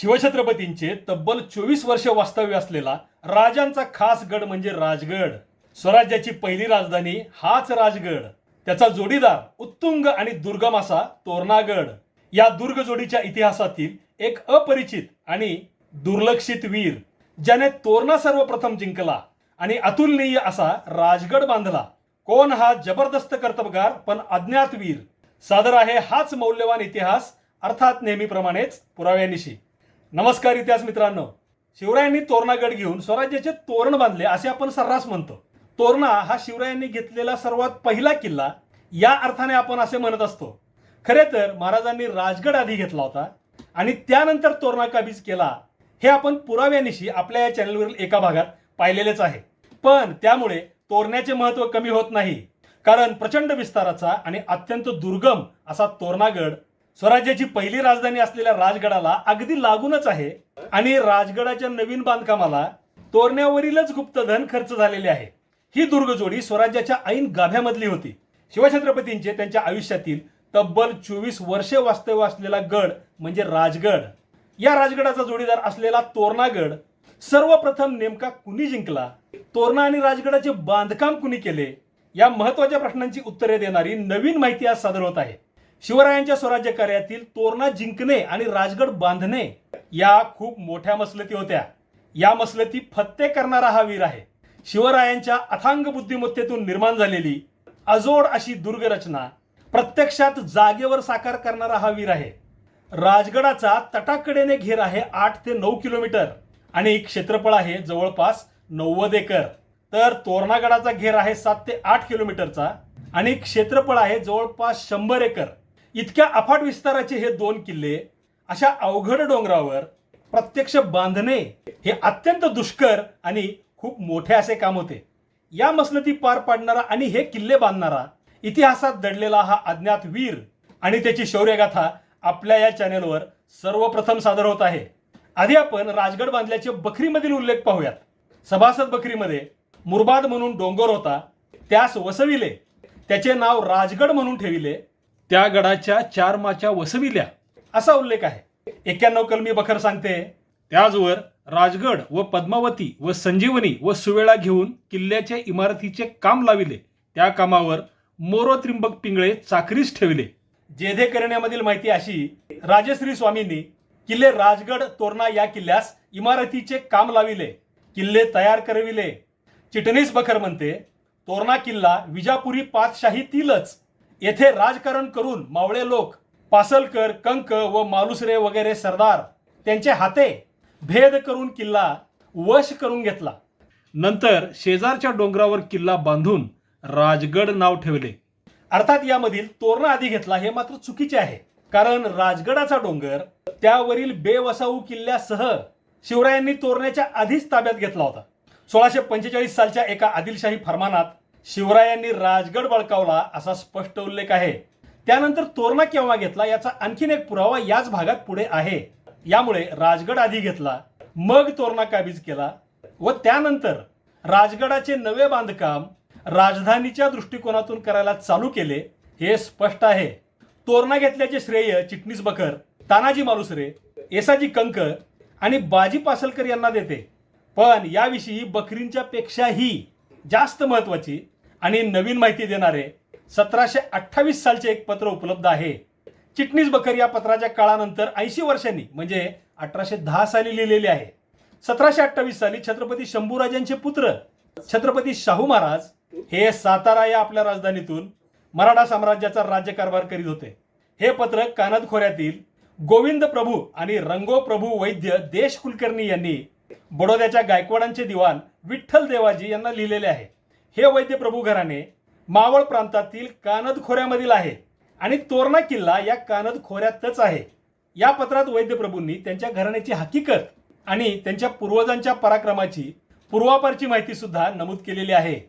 शिवछत्रपतींचे तब्बल चोवीस वर्ष वास्तव्य असलेला राजांचा खास गड म्हणजे राजगड. स्वराज्याची पहिली राजधानी हाच राजगड. त्याचा जोडीदार उत्तुंग आणि दुर्गम असा तोरणागड. या दुर्ग जोडीच्या इतिहासातील एक अपरिचित आणि दुर्लक्षित वीर ज्याने तोरणा सर्वप्रथम जिंकला आणि अतुलनीय असा राजगड बांधला. कोण हा जबरदस्त कर्तबगार पण अज्ञात वीर? सादर आहे हाच मौल्यवान इतिहास अर्थात नेहमीप्रमाणेच पुराव्यानिशी. नमस्कार इतिहास मित्रांनो. शिवरायांनी तोरणागड घेऊन स्वराज्याचे तोरण बांधले असे आपण सर्रास म्हणतो. तोरणा हा शिवरायांनी घेतलेला सर्वात पहिला किल्ला या अर्थाने आपण असे म्हणत असतो. खरे तर महाराजांनी राजगड आधी घेतला होता आणि त्यानंतर तोरणा काबीज केला हे आपण पुराव्यानिशी आपल्या या चॅनलवरील एका भागात पाहिलेलेच आहे. पण त्यामुळे तोरण्याचे महत्त्व कमी होत नाही. कारण प्रचंड विस्ताराचा आणि अत्यंत दुर्गम असा तोरणागड स्वराज्याची पहिली राजधानी असलेल्या राजगडाला अगदी लागूनच आहे. आणि राजगडाच्या नवीन बांधकामाला तोरण्यावरीलच गुप्तधन खर्च झालेले आहे. ही दुर्गजोडी स्वराज्याच्या ऐन गाभ्यामधली होती. शिवछत्रपतींचे त्यांच्या आयुष्यातील तब्बल चोवीस वर्षे वास्तव्य असलेला गड म्हणजे राजगड. या राजगडाचा जोडीदार असलेला तोरणागड सर्वप्रथम नेमका कुणी जिंकला? तोरणा आणि राजगडाचे बांधकाम कुणी केले? या महत्त्वाच्या प्रश्नांची उत्तरे देणारी नवीन माहिती आज सादर होत आहे. शिवरायांच्या स्वराज्य कार्यातील तोरणा जिंकणे आणि राजगड बांधणे या खूप मोठ्या मसलती होत्या. या मसलती फत्ते करणारा हा वीर आहे. शिवरायांच्या अथांग बुद्धिमत्तेतून निर्माण झालेली अजोड अशी दुर्गरचना प्रत्यक्षात जागेवर साकार करणारा हा वीर आहे. राजगडाचा तटाकडेने घेर आहे आठ ते नऊ किलोमीटर आणि क्षेत्रफळ आहे जवळपास नव्वद एकर. तर तोरणागडाचा घेर आहे सात ते आठ किलोमीटरचा आणि क्षेत्रफळ आहे जवळपास शंभर एकर. इतक्या अफाट विस्ताराचे हे दोन किल्ले अशा अवघड डोंगरावर प्रत्यक्ष बांधणे हे अत्यंत दुष्कर आणि खूप मोठे असे काम होते. या मसलती पार पाडणारा आणि हे किल्ले बांधणारा इतिहासात दडलेला हा अज्ञात वीर आणि त्याची शौर्यगाथा आपल्या या चॅनेलवर सर्वप्रथम सादर होत आहे. आधी आपण राजगड बांधल्याचे बखरीमधील उल्लेख पाहूयात. सभासद बखरीमध्ये मुरबाद म्हणून डोंगर होता त्यास वसविले. त्याचे नाव राजगड म्हणून ठेविले. त्या गडाच्या चार माच्या वसविल्या. असा उल्लेख आहे. एक्क्याण्णव कलमी बखर सांगते. त्याचवर राजगड व पद्मावती व संजीवनी व सुवेळा घेऊन किल्ल्याच्या इमारतीचे काम लाविले. त्या कामावर मोरो त्रिंबक पिंगळे चाकरीस ठेवले. जेधे करण्यामधील माहिती अशी राजश्री स्वामींनी किल्ले राजगड तोरणा या किल्ल्यास इमारतीचे काम लाविले. किल्ले तयार करविले. चिटणीस बखर म्हणते तोरणा किल्ला विजापुरी पातशाहीतीलच येथे राजकारण करून मावळे लोक पासलकर कंक व मालुसरे वगैरे सरदार त्यांचे हाते भेद करून किल्ला वश करून घेतला. नंतर शेजारच्या डोंगरावर किल्ला बांधून राजगड नाव ठेवले. अर्थात यामधील तोरणा आधी घेतला हे मात्र चुकीचे आहे. कारण राजगडाचा डोंगर त्यावरील बेवसाऊ किल्ल्यासह शिवरायांनी तोरण्याच्या आधीच ताब्यात घेतला होता. सोळाशे पंचेचाळीस सालच्या एका आदिलशाही फरमानात शिवरायांनी राजगड बळकावला असा स्पष्ट उल्लेख आहे. त्यानंतर तोरणा केव्हा घेतला याचा आणखीन एक पुरावा याच भागात पुढे आहे. यामुळे राजगड आधी घेतला मग तोरणा काबीज केला व त्यानंतर राजगडाचे नवे बांधकाम राजधानीच्या दृष्टिकोनातून करायला चालू केले हे स्पष्ट आहे. तोरणा घेतल्याचे श्रेय चिटणीस बखर तानाजी मालुसरे येसाजी कंक आणि बाजी पासलकर यांना देते. पण याविषयी बकरींच्या पेक्षाही जास्त महत्वाची आणि नवीन माहिती देणारे सतराशे अठ्ठावीस सालचे एक पत्र उपलब्ध आहे. चिटणीस बकर या पत्राच्या काळानंतर ऐंशी वर्षांनी म्हणजे अठराशे दहा साली लिहिलेले आहे. सतराशे अठ्ठावीस साली छत्रपती शंभूराजांचे पुत्र छत्रपती शाहू महाराज हे सातारा या आपल्या राजधानीतून मराठा साम्राज्याचा राज्यकारभार करीत होते. हे पत्र कानद खोऱ्यातील गोविंद प्रभू आणि रंगो प्रभू वैद्य देश कुलकर्णी यांनी बडोद्याच्या गायकवाडांचे दिवाण विठ्ठल देवाजी यांना लिहिलेले आहे. हे वैद्य प्रभू घराणे मावळ प्रांतातील कानद खोऱ्यामधील आहे आणि तोरणा किल्ला या कानद खोऱ्यातच आहे. या पत्रात वैद्य प्रभूंनी त्यांच्या घराण्याची हकीकत आणि त्यांच्या पूर्वजांच्या पराक्रमाची पूर्वापारची माहिती सुद्धा नमूद केलेली आहे.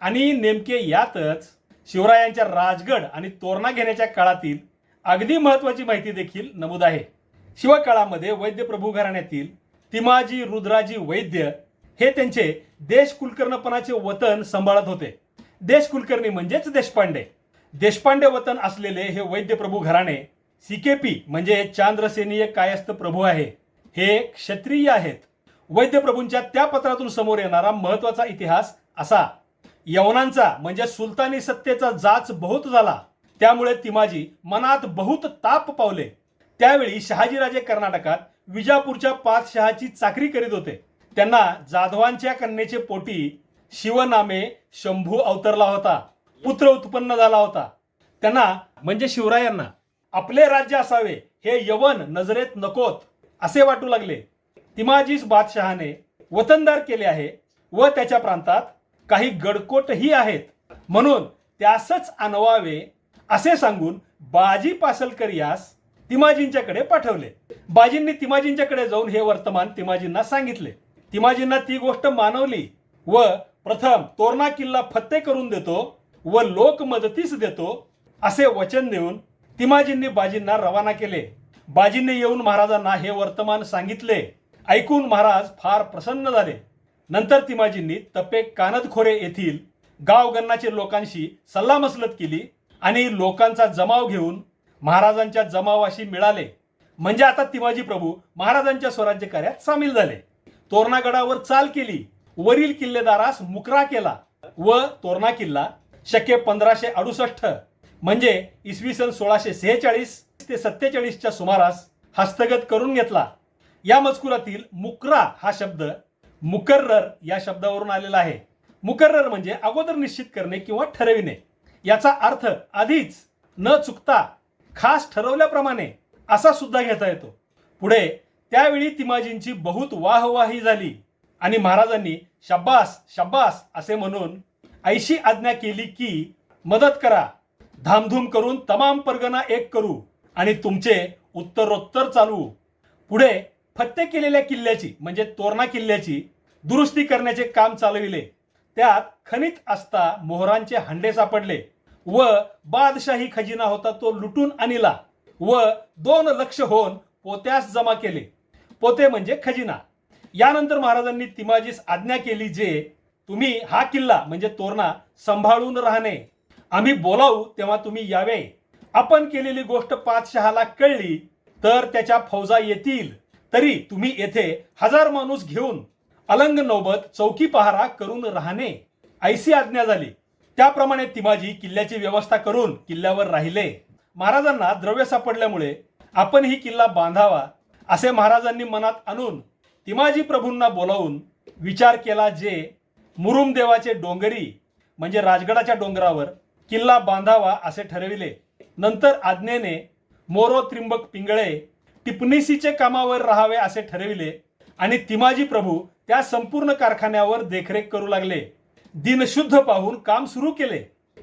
आणि नेमके यातच शिवरायांच्या राजगड आणि तोरणा घेण्याच्या काळातील अगदी महत्वाची माहिती देखील नमूद आहे. शिवकाळामध्ये वैद्य प्रभू घराण्यातील तिमाजी रुद्राजी वैद्य हे त्यांचे देश कुलकर्णपणाचे वतन सांभाळत होते. देश कुलकर्णी म्हणजेच देशपांडे. देशपांडे वतन असलेले हे वैद्य प्रभू घराणे सीकेपी म्हणजे चांद्रसेनीय कायस्थ प्रभू आहे. हे क्षत्रिय आहेत. वैद्यप्रभूंच्या त्या पत्रातून समोर येणारा महत्त्वाचा इतिहास असा. यवनांचा म्हणजे सुलतानी सत्तेचा जाच बहुत झाला. त्यामुळे तिमाजी मनात बहुत ताप पावले. त्यावेळी शहाजीराजे कर्नाटकात विजापूरच्या पाच शहाची चाकरी करीत होते. त्यांना जाधवांच्या कन्येचे पोटी शिवनामे शंभू अवतरला होता पुत्र उत्पन्न झाला होता. त्यांना म्हणजे शिवरायांना आपले राज्य असावे हे यवन नजरेत नकोत असे वाटू लागले. तिमाजीस बादशहाने वतनदार केले आहे व त्याच्या प्रांतात काही गडकोटही आहेत. म्हणून त्यासच आणवावे असे सांगून बाजी पासलकर यास तिमाजींच्याकडे पाठवले. बाजींनी तिमाजींच्याकडे जाऊन हे वर्तमान तिमाजींना सांगितले. तिमाजींना ती गोष्ट मानवली. व प्रथम तोरणा किल्ला फत्ते करून देतो व लोक मदतीस देतो असे वचन देऊन तिमाजींनी बाजींना रवाना केले. बाजींनी येऊन महाराजांना हे वर्तमान सांगितले. ऐकून महाराज फार प्रसन्न झाले. नंतर तिमाजींनी तपे कानदखोरे येथील गावगन्नाचे लोकांशी सल्लामसलत केली आणि लोकांचा जमाव घेऊन महाराजांच्या जमावाशी मिळाले. म्हणजे आता तिमाजी प्रभू महाराजांच्या स्वराज्य कार्यात सामील झाले. तोरणागडावर चाल केली. वरील किल्लेदारास मुकरा केला व तोरणा किल्ला शके पंधराशे अडुसष्ट. म्हणजे इसवी सन सोळाशे सेहेचाळीस ते सत्तेचाळीसच्या सुमारास हस्तगत करून घेतला. या मजकुरातील मुकरा हा शब्द मुकर्रर या शब्दावरून आलेला आहे. मुकर्रर म्हणजे अगोदर निश्चित करणे किंवा ठरविणे. याचा अर्थ आधीच न चुकता खास ठरवल्याप्रमाणे असा सुद्धा घेता येतो. पुढे त्यावेळी तिमाजींची बहुत वाहवाही झाली. आणि महाराजांनी शब्बास शब्बास असे म्हणून ऐशी आज्ञा केली की मदत करा. धामधूम करून तमाम परगणा एक करू आणि तुमचे उत्तरोत्तर चालवू. पुढे फत्ते केलेल्या किल्ल्याची म्हणजे तोरणा किल्ल्याची दुरुस्ती करण्याचे काम चालविले. त्यात खनित असता मोहरांचे हंडे सापडले व बादशाही खजिना होता तो लुटून आणला व दोन लक्ष होऊन पोत्यास जमा केले. पोते म्हणजे खजिना. यानंतर महाराजांनी तिमाजीस आज्ञा केली जे तुम्ही हा किल्ला म्हणजे तोरणा सांभाळून राहणे. आम्ही बोलावू तेव्हा तुम्ही यावे. आपण केलेली गोष्ट पाचशहाला कळली तर त्याच्या फौजा येतील. तरी तुम्ही येथे हजार माणूस घेऊन अलंग नौबत चौकी पहारा करून राहणे. ऐसी आज्ञा झाली. त्याप्रमाणे तिमाजी किल्ल्याची व्यवस्था करून किल्ल्यावर राहिले. महाराजांना द्रव्य सापडल्यामुळे आपण ही किल्ला बांधावा असे महाराजांनी मनात आणून तिमाजी प्रभूंना बोलावून विचार केला जे मुरुमदेवाचे डोंगरी म्हणजे राजगडाच्या डोंगरावर किल्ला बांधावा असे ठरविले. नंतर आज्ञेने मोरो त्रिंबक पिंगळे टिपणीसीचे कामावर राहावे असे ठरविले आणि तिमाजी प्रभू त्या संपूर्ण कारखान्यावर देखरेख करू लागले. दिनशुद्ध पाहून काम सुरू केले.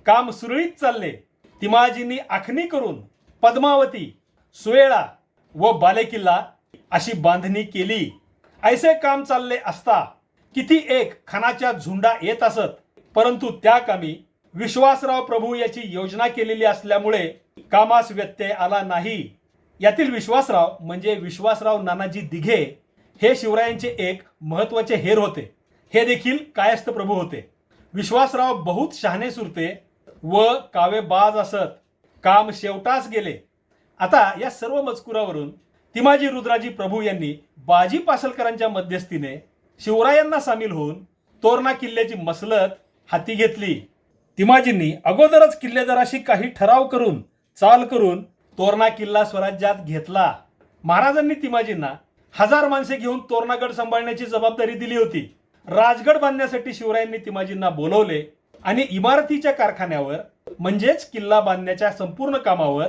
काम सुरळीत चालले. तिमाजींनी आखणी करून पद्मावती सुवेळा व बालेकिल्ला अशी बांधणी केली. ऐसे काम चालले असता किती एक खानाच्या झुंडा येत असत परंतु त्या कामी विश्वासराव प्रभू याची योजना केलेली असल्यामुळे कामास व्यत्यय आला नाही. यातील विश्वासराव म्हणजे विश्वासराव नानाजी दिघे हे शिवरायांचे एक महत्त्वाचे हेर होते. हे देखील कायस्थ प्रभू होते. विश्वासराव बहुत शहाणे सुरते व कावेबाज असत. काम शेवटास गेले. आता या सर्व मजकुरावरून तिमाजी रुद्राजी प्रभू यांनी बाजी पासलकरांच्या मध्यस्थीने शिवरायांना सामील होऊन तोरणा किल्ल्याची मसलत हाती घेतली. तिमाजींनी अगोदरच किल्लेदाराशी काही ठराव करून चाल करून तोरणा किल्ला स्वराज्यात घेतला. महाराजांनी तिमाजींना हजार माणसे घेऊन तोरणागड सांभाळण्याची जबाबदारी दिली होती. राजगड बांधण्यासाठी शिवरायांनी तिमाजींना बोलवले आणि इमारतीच्या कारखान्यावर म्हणजेच किल्ला बांधण्याच्या संपूर्ण कामावर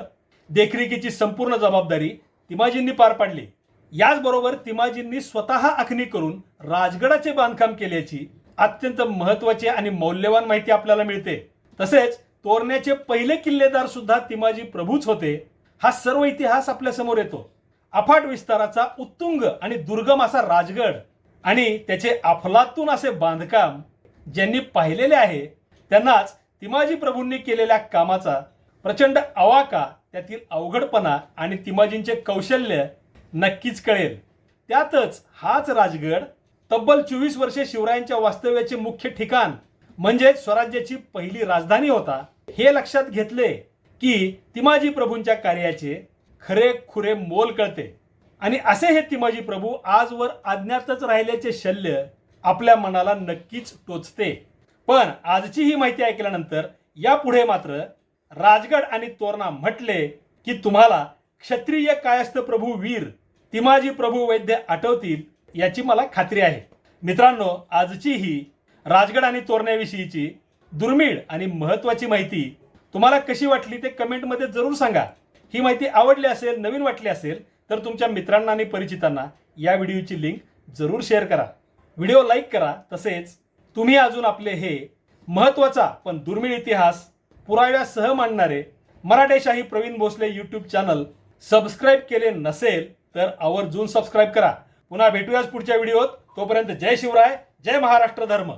देखरेखीची संपूर्ण जबाबदारी तिमाजींनी पार पाडली. याचबरोबर तिमाजींनी स्वतः आखणी करून राजगडाचे बांधकाम केल्याची अत्यंत महत्वाची आणि मौल्यवान माहिती आपल्याला मिळते. तसेच तोरण्याचे पहिले किल्लेदार सुद्धा तिमाजी प्रभूच होते हा सर्व इतिहास आपल्यासमोर येतो. अफाट विस्ताराचा उत्तुंग आणि दुर्गम असा राजगड आणि त्याचे अफलातून असे बांधकाम ज्यांनी पाहिलेले आहे त्यांनाच तिमाजी प्रभूंनी केलेल्या कामाचा प्रचंड अवाका त्यातील अवघडपणा आणि तिमाजींचे कौशल्य नक्कीच कळेल. त्यातच हाच राजगड तब्बल चोवीस वर्षे शिवरायांच्या वास्तव्याचे मुख्य ठिकाण म्हणजेच स्वराज्याची पहिली राजधानी होता. हे लक्षात घेतले की तिमाजी प्रभूंच्या कार्याचे खरे खुरे मोल कळते. आणि असे हे तिमाजी प्रभू आजवर अज्ञातच राहिल्याचे शल्य आपल्या मनाला नक्कीच टोचते. पण आजची ही माहिती ऐकल्यानंतर यापुढे मात्र राजगड आणि तोरणा म्हटले की तुम्हाला क्षत्रिय कायस्थ प्रभू वीर तिमाजी प्रभू वैद्य आठवतील याची मला खात्री आहे. मित्रांनो आजची ही राजगड आणि तोरण्याविषयीची दुर्मिळ आणि महत्त्वाची माहिती तुम्हाला कशी वाटली ते कमेंटमध्ये जरूर सांगा. ही माहिती आवडली असेल नवीन वाटली असेल तर तुमच्या मित्रांना आणि परिचितांना या व्हिडिओची लिंक जरूर शेअर करा. व्हिडिओ लाईक करा तसेच तुम्ही अजून आपले हे महत्त्वाचा पण दुर्मिळ इतिहास पुराव्यासह मांडणारे Maratheshahi Pravin Bhosale YouTube channel subscribe केले नसेल तर आवर्जून सबस्क्राईब करा. पुन्हा भेटूयाच पुढच्या व्हिडिओत तोपर्यंत जय शिवराय जय महाराष्ट्र धर्म.